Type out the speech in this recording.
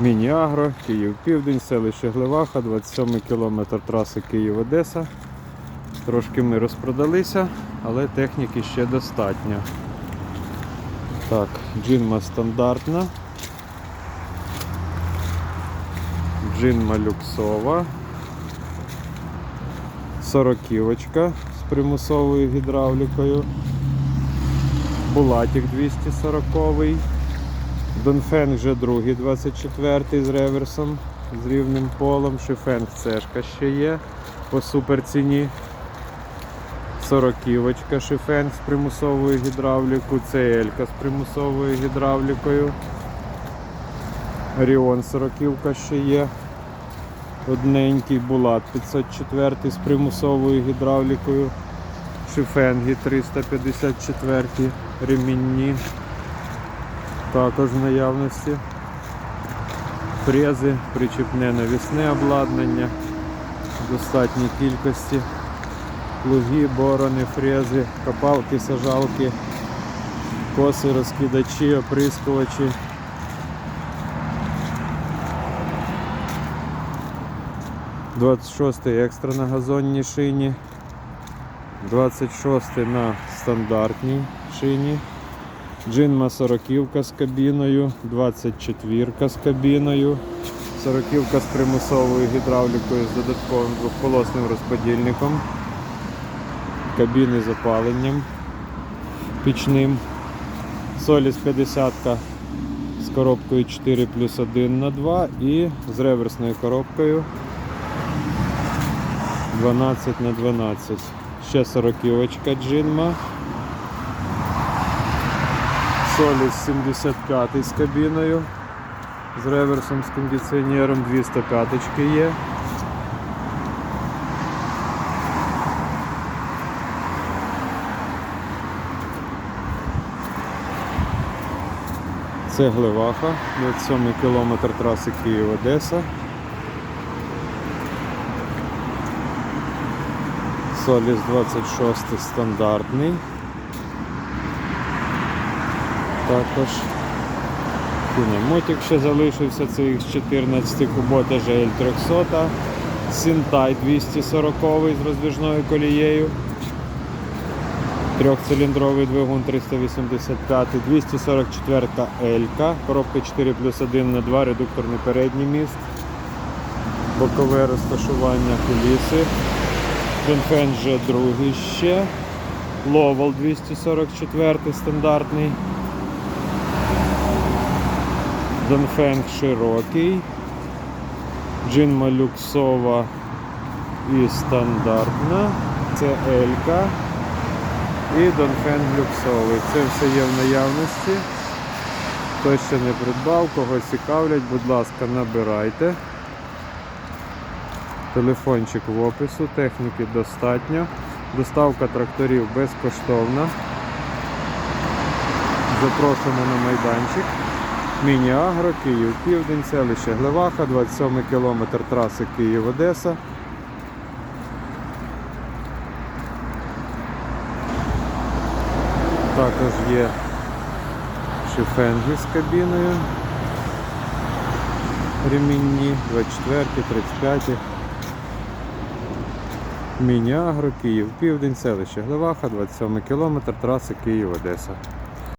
Міні-Агро, Київ Південь, селище Глеваха, 27 кілометр траси Київ-Одеса. Трошки ми розпродалися, але техніки ще достатньо. Так, джинма стандартна. Джинма люксова. Сороківочка з примусовою гідравлікою. Булатик 240 Донфенг вже другий 24-й з реверсом, з рівним полом. Шифенг цешка ще є по супер ціні. Сороківочка шифенг з примусовою гідравлікою, CL з примусовою гідравлікою. Оріон сороківка ще є. Одненький Булат 504 з примусовою гідравлікою. Шифенги 354 ремінні. Також в наявності. Фрези, причіпне навісне обладнання в достатній кількості. Плуги, борони, фрези, копалки, сажалки, коси, розкидачі, оприскувачі. Двадцять шостий екстра на газонній шині. 26 на стандартній шині. Джинма 40 з кабіною, 24 з кабіною, 40 з примусовою гідравлікою з додатковим двохполосним розподільником, кабіни з опаленням пічним, Соліс 50 з коробкою 4 плюс 1 на 2 і з реверсною коробкою 12 на 12. Ще 40 джинма. Соліс 75 з кабіною, з реверсом, з кондиціонером, 205 є. Це Глеваха, 27 кілометр траси Київ-Одеса. Соліс 26 стандартний. Також. Кінемотик ще залишився, це X14 Kubota GL 300, Сінтай 240 з роздвижною колією, трьохциліндровий двигун 385, 244 L, коробка 4 плюс 1 на 2, редукторний передній міст, бокове розташування куліси, Донфен вже другий ще, Ловол 244 стандартний. Донфенг широкий, джинма люксова і стандартна, це Елька і Донфенг люксовий. Це все є в наявності. Хто ще не придбав, кого цікавлять, будь ласка, набирайте. Телефончик в опису, техніки достатньо. Доставка тракторів безкоштовна. Запрошуємо на майданчик. Міні-Агро, Київ Південь, селище Глеваха, 27 кілометр траси Київ-Одеса. Також є шифенги з кабіною. Ремінні 24, 35. Міні-Агро, Київ Південь, селище Глеваха, 27 кілометр траси Київ-Одеса.